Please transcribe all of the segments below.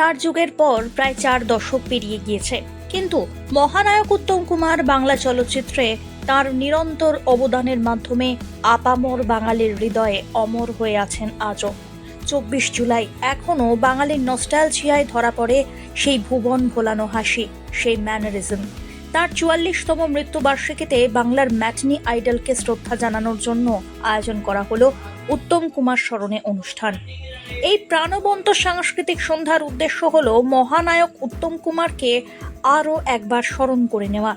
তার যুগের পর প্রায় চার দশক পেরিয়ে গিয়েছে। কিন্তু মহানায়ক উত্তম কুমার বাংলা চলচ্চিত্রে তার নিরন্তর অবদানের মাধ্যমে আপামর বাঙালির হৃদয়ে অমর হয়ে আছেন আজও। চব্বিশ জুলাই এখনও বাঙালির নস্টালজিয়ায় ধরা পড়ে সেই ভুবন ভোলানো হাসি, সেই ম্যানারিজম তার চুয়াল্লিশতম মৃত্যুবার্ষিকীতে বাংলার ম্যাটনি আইডলকে শ্রদ্ধা জানানোর জন্য আয়োজন করা হলো উত্তম কুমার স্মরণে অনুষ্ঠান। এই প্রাণবন্ত সাংস্কৃতিক সন্ধ্যার উদ্দেশ্য হল মহানায়ক উত্তম কুমারকে আরও একবার স্মরণ করে নেওয়া।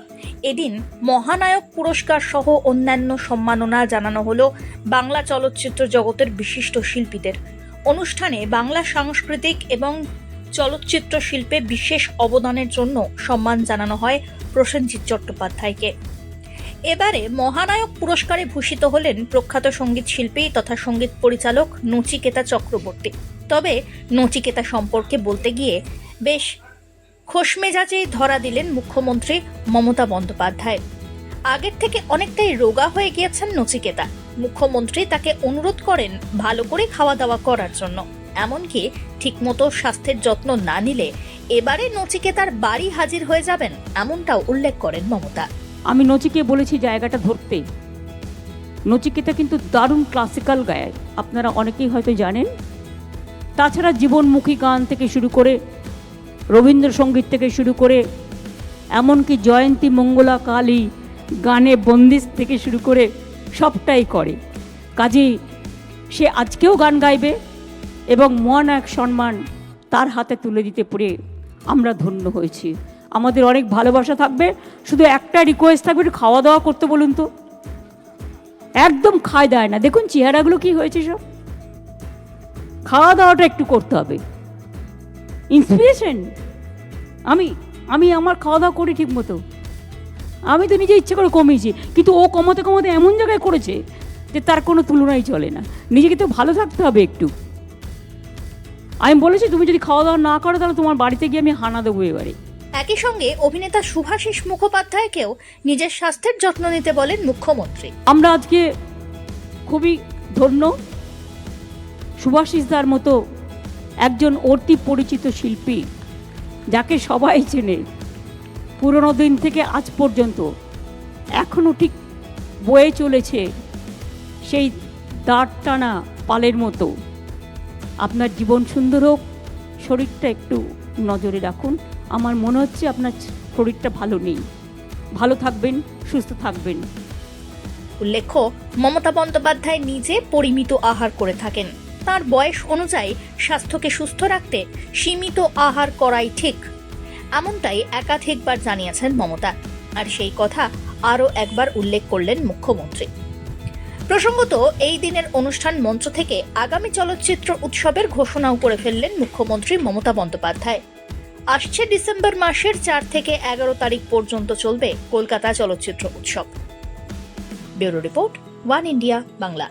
এদিন মহানায়ক পুরস্কার সহ অন্যান্য সম্মাননা জানানো হলো বাংলা চলচ্চিত্র জগতের বিশিষ্ট শিল্পীদের। অনুষ্ঠানে বাংলা সাংস্কৃতিক এবং চলচ্চিত্র শিল্পে বিশেষ অবদানের জন্য সম্মান জানানো হয় প্রসেনজিৎ চট্টোপাধ্যায়কে। এবারে মহানায়ক পুরস্কারে ভূষিত হলেন প্রখ্যাত সংগীত শিল্পী তথা সংগীত পরিচালক নচিকেতা চক্রবর্তী। তবে নচিকেতা সম্পর্কে বলতে গিয়ে বেশ খোশমেজাজেই ধরা দিলেন মুখ্যমন্ত্রী মমতা বন্দ্যোপাধ্যায়। আগের থেকে অনেকটাই রোগা হয়ে গিয়েছেন নচিকেতা। মুখ্যমন্ত্রী তাকে অনুরোধ করেন ভালো করে খাওয়া দাওয়া করার জন্য। এমনকি ঠিকমতো স্বাস্থ্যের যত্ন না নিলে এবারে নচিকেতার বাড়ি হাজির হয়ে যাবেন এমনটাও উল্লেখ করেন মমতা। আমি নচিকে বলেছি জায়গাটা ধরতে। নচিকেতা কিন্তু দারুণ ক্লাসিক্যাল গায়ক। আপনারা অনেকেই হয়তো জানেন। তাছাড়া জীবনমুখী গান থেকে শুরু করে, রবীন্দ্রসঙ্গীত থেকে শুরু করে, এমনকি জয়ন্তী মঙ্গলা কালী গানে বন্দিশ থেকে শুরু করে সবটাই করে। কাজেই সে আজকেও গান গাইবে। এবং মন এক সম্মান তার হাতে তুলে দিতে পেরে আমরা ধন্য হয়েছি। আমাদের অনেক ভালোবাসা থাকবে। শুধু একটা রিকোয়েস্ট থাকবে, একটু খাওয়া দাওয়া করতে বলুন তো। একদম খায় দেয় না। দেখুন চেহারাগুলো কি হয়েছে সব। খাওয়া দাওয়াটা একটু করতে হবে। ইন্সপিরেশন আমি আমি আমার খাওয়া দাওয়া করি ঠিক মতো আমি তো নিজে ইচ্ছে করে কমিয়েছি। কিন্তু ও কমাতে কমাতে এমন জায়গায় করেছে যে তার কোনো তুলনাই চলে না। নিজেকে তো ভালো থাকতে হবে একটু। আমি বলেছি তুমি যদি খাওয়া দাওয়া না করো তাহলে তোমার বাড়িতে গিয়ে আমি হানা দেবো এবারে। একই সঙ্গে অভিনেতা শুভাশিস মুখোপাধ্যায়কেও নিজের স্বাস্থ্যের যত্ন নিতে বলেন মুখ্যমন্ত্রী। আমরা আজকে খুবই ধন্য। সুভাষিসদার মতো একজন অতি পরিচিত শিল্পী যাকে সবাই চেনে পুরনো দিন থেকে আজ পর্যন্ত এখনও ঠিক বয়ে চলেছে সেই দাঁড় টানা পালের মতো। আপনার জীবন সুন্দর হোক, শরীরটা একটু নজরে রাখুন। আমার মনে হচ্ছে আপনার শরীরটা ভালো নেই। ভালো থাকবেন, সুস্থ থাকবেন। উল্লেখ্য, মমতা বন্দ্যোপাধ্যায় নিজে পরিমিত আহার করে থাকেন। তার বয়স অনুযায়ী স্বাস্থ্যকে সুস্থ রাখতে সীমিত আহার করাই ঠিক। এমনটাই একাধিকবার জানিয়েছেন মমতা। আর সেই কথা আরও একবার উল্লেখ করলেন মুখ্যমন্ত্রী। প্রসঙ্গত, এই দিনের অনুষ্ঠান মঞ্চ থেকে আগামী চলচ্চিত্র উৎসবের ঘোষণাও করে ফেললেন মুখ্যমন্ত্রী মমতা বন্দ্যোপাধ্যায়। আসছে ডিসেম্বর মাসের চার থেকে এগারো তারিখ পর্যন্ত চলবে কলকাতা চলচ্চিত্র উৎসব। Bureau report, one India, Bangla.